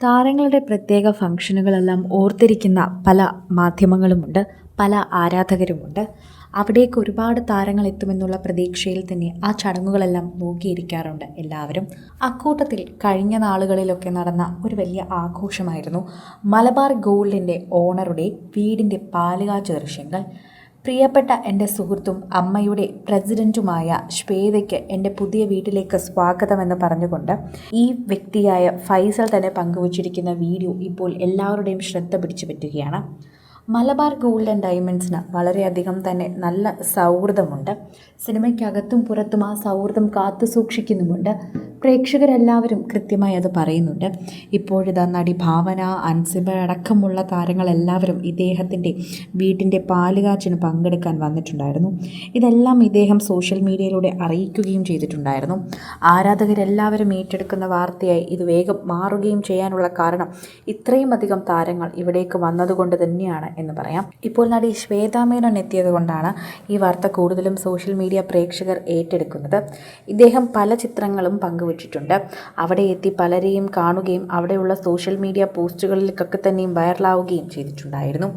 താരങ്ങളുടെ പ്രത്യേക ഫംഗ്ഷനുകളെല്ലാം ഓർത്തിരിക്കുന്ന പല മാധ്യമങ്ങളുമുണ്ട് പല ആരാധകരുമുണ്ട്. അവിടേക്ക് ഒരുപാട് താരങ്ങൾ എത്തുമെന്നുള്ള പ്രതീക്ഷയിൽ തന്നെ ആ ചടങ്ങുകളെല്ലാം നോക്കിയിരിക്കാറുണ്ട് എല്ലാവരും. അക്കൂട്ടത്തിൽ കഴിഞ്ഞ നാളുകളിലൊക്കെ നടന്ന ഒരു വലിയ ആഘോഷമായിരുന്നു മലബാർ ഗോൾഡിന്റെ ഓണറുടെ വീടിന്റെ പാലുകാച്ച ദൃശ്യങ്ങൾ. പ്രിയപ്പെട്ട എന്റെ സുഹൃത്തും അമ്മയുടെ പ്രസിഡന്റുമായ ശ്വേതയ്ക്ക് എന്റെ പുതിയ വീട്ടിലേക്ക് സ്വാഗതമെന്ന് പറഞ്ഞുകൊണ്ട് ഈ വ്യക്തിയായ ഫൈസൽ തന്നെ പങ്കുവച്ചിരിക്കുന്ന വീഡിയോ ഇപ്പോൾ എല്ലാവരുടെയും ശ്രദ്ധ പിടിച്ചു പറ്റുകയാണ്. മലബാർ ഗോൾഡ് ആൻഡ് ഡയമണ്ട്സിന് വളരെയധികം തന്നെ നല്ല സൗഹൃദമുണ്ട്. സിനിമയ്ക്കകത്തും പുറത്തും ആ സൗഹൃദം കാത്തു സൂക്ഷിക്കുന്നുമുണ്ട് പ്രേക്ഷകരെല്ലാവരും കൃത്യമായി അത് പറയുന്നുണ്ട്. ഇപ്പോഴിതാ നടി ഭാവന അൻസിബ അടക്കമുള്ള താരങ്ങളെല്ലാവരും ഇദ്ദേഹത്തിന്റെ വീട്ടിന്റെ പാലുകാച്ചിന് പങ്കെടുക്കാൻ വന്നിട്ടുണ്ടായിരുന്നു. ഇതെല്ലാം ഇദ്ദേഹം സോഷ്യൽ മീഡിയയിലൂടെ അറിയിക്കുകയും ചെയ്തിട്ടുണ്ടായിരുന്നു. ആരാധകരെല്ലാവരും ഏറ്റെടുക്കുന്ന വാർത്തയായി ഇത് വേഗം മാറുകയും ചെയ്യാനുള്ള കാരണം ഇത്രയും അധികം താരങ്ങൾ ഇവിടേക്ക് വന്നതുകൊണ്ട് തന്നെയാണ് എന്ന് പറയാം. ഇപ്പോൾ നടി ശ്വേതാ മേനോൻ എത്തിയത് കൊണ്ടാണ് ഈ വാർത്ത കൂടുതലും സോഷ്യൽ മീഡിയ പ്രേക്ഷകർ ഏറ്റെടുക്കുന്നത്. ഇദ്ദേഹം പല ചിത്രങ്ങളും പങ്കുവച്ചിട്ടുണ്ട് അവിടെ എത്തി പലരെയും കാണുകയും അവിടെയുള്ള സോഷ്യൽ മീഡിയ പോസ്റ്റുകളിലൊക്കെ തന്നെയും വൈറലാവുകയും ചെയ്തിട്ടുണ്ടായിരുന്നു.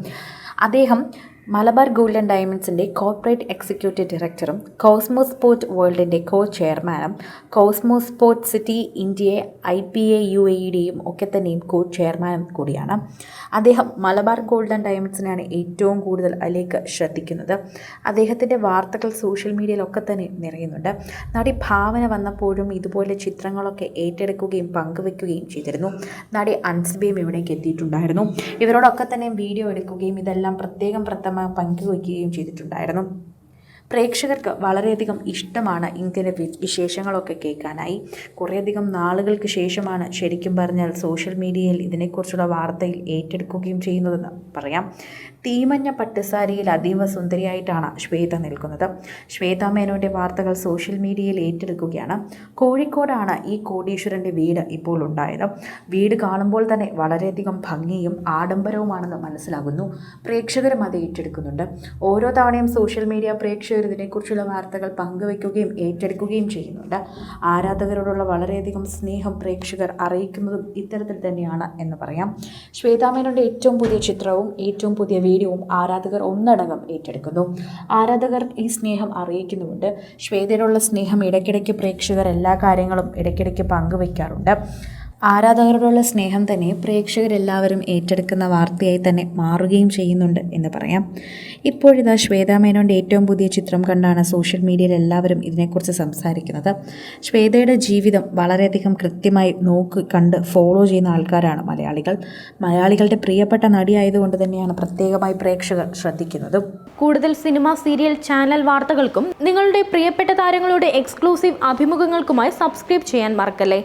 അദ്ദേഹം മലബാർ ഗോൾഡ് ആൻഡ് ഡയമണ്ട്സിന്റെ കോർപ്പറേറ്റ് എക്സിക്യൂട്ടീവ് ഡയറക്ടറും കോസ്മോസ് സ്പോർട്ട് വേൾഡിന്റെ കോ ചെയർമാനും കോസ്മോസ് സ്പോർട്ട് സിറ്റി ഇന്ത്യയെ ഐ പി എ യു എയുടെയും ഒക്കെ തന്നെയും കോ ചെയർമാനും കൂടിയാണ്. അദ്ദേഹം മലബാർ ഗോൾഡ് ആൻഡ് ഡയമണ്ട്സിനെയാണ് ഏറ്റവും കൂടുതൽ അതിലേക്ക് ശ്രദ്ധിക്കുന്നത്. അദ്ദേഹത്തിന്റെ വാർത്തകൾ സോഷ്യൽ മീഡിയയിലൊക്കെ തന്നെ നിറയുന്നുണ്ട്. നടി ഭാവന വന്നപ്പോഴും ഇതുപോലെ ചിത്രങ്ങളൊക്കെ ഏറ്റെടുക്കുകയും പങ്കുവെക്കുകയും ചെയ്തിരുന്നു. നടി അൻസ്ബയും ഇവിടേക്ക് എത്തിയിട്ടുണ്ടായിരുന്നു. ഇവരോടൊക്കെ തന്നെ വീഡിയോ എടുക്കുകയും ഇതെല്ലാം പ്രത്യേകം പ്രത്യേകം പങ്കുവയ്ക്കുകയും ചെയ്തിട്ടുണ്ടായിരുന്നു. പ്രേക്ഷകർക്ക് വളരെയധികം ഇഷ്ടമാണ് ഇങ്ങനെ വിശേഷങ്ങളൊക്കെ കേൾക്കാനായി. കുറേയധികം നാളുകൾക്ക് ശേഷമാണ് ശരിക്കും പറഞ്ഞാൽ സോഷ്യൽ മീഡിയയിൽ ഇതിനെക്കുറിച്ചുള്ള വാർത്തയിൽ ഏറ്റെടുക്കുകയും ചെയ്യുന്നതെന്ന് പറയാം. തീമഞ്ഞ പട്ടുസാരിയിൽ അതീവ സുന്ദരിയായിട്ടാണ് ശ്വേത നിൽക്കുന്നത്. ശ്വേത മേനോന്റെ വാർത്തകൾ സോഷ്യൽ മീഡിയയിൽ ഏറ്റെടുക്കുകയാണ്. കോഴിക്കോടാണ് ഈ കോടീശ്വരന്റെ വീട് ഇപ്പോൾ ഉണ്ടായത്. വീട് കാണുമ്പോൾ തന്നെ വളരെയധികം ഭംഗിയും ആഡംബരവുമാണെന്ന് മനസ്സിലാകുന്നു. പ്രേക്ഷകരും അത് ഏറ്റെടുക്കുന്നുണ്ട്. ഓരോ തവണയും സോഷ്യൽ മീഡിയ ഇതിനെക്കുറിച്ചുള്ള വാർത്തകൾ പങ്കുവയ്ക്കുകയും ഏറ്റെടുക്കുകയും ചെയ്യുന്നുണ്ട്. ആരാധകരോടുള്ള വളരെയധികം സ്നേഹം പ്രേക്ഷകർ അറിയിക്കുന്നതും ഇത്തരത്തിൽ തന്നെയാണ് എന്ന് പറയാം. ശ്വേതാമേനോന്റെ ഏറ്റവും പുതിയ ചിത്രവും ഏറ്റവും പുതിയ വീഡിയോവും ആരാധകർ ഒന്നടങ്കം ഏറ്റെടുക്കുന്നു. ആരാധകർ ഈ സ്നേഹം അറിയിക്കുന്നുമുണ്ട്. ശ്വേതയോടുള്ള സ്നേഹം ഇടയ്ക്കിടയ്ക്ക് പ്രേക്ഷകർ എല്ലാ കാര്യങ്ങളും ഇടയ്ക്കിടയ്ക്ക് പങ്കുവയ്ക്കാറുണ്ട്. ആരാധകരോടുള്ള സ്നേഹം തന്നെ പ്രേക്ഷകരെല്ലാവരും ഏറ്റെടുക്കുന്ന വാർത്തയായി തന്നെ മാറുകയും ചെയ്യുന്നുണ്ട് എന്ന് പറയാം. ഇപ്പോഴിതാ ശ്വേതാ മേനോന്റെ ഏറ്റവും പുതിയ ചിത്രം കണ്ടാണ് സോഷ്യൽ മീഡിയയിൽ എല്ലാവരും ഇതിനെക്കുറിച്ച് സംസാരിക്കുന്നത്. ശ്വേതയുടെ ജീവിതം വളരെയധികം കൃത്യമായി നോക്കി കണ്ട് ഫോളോ ചെയ്യുന്ന ആൾക്കാരാണ് മലയാളികൾ. മലയാളികളുടെ പ്രിയപ്പെട്ട നടിയായതുകൊണ്ട് തന്നെയാണ് പ്രത്യേകമായി പ്രേക്ഷകർ ശ്രദ്ധിക്കുന്നത്. കൂടുതൽ സിനിമ സീരിയൽ ചാനൽ വാർത്തകൾക്കും നിങ്ങളുടെ പ്രിയപ്പെട്ട താരങ്ങളുടെ എക്സ്ക്ലൂസീവ് അഭിമുഖങ്ങൾക്കുമായി സബ്സ്ക്രൈബ് ചെയ്യാൻ മറക്കല്ലേ?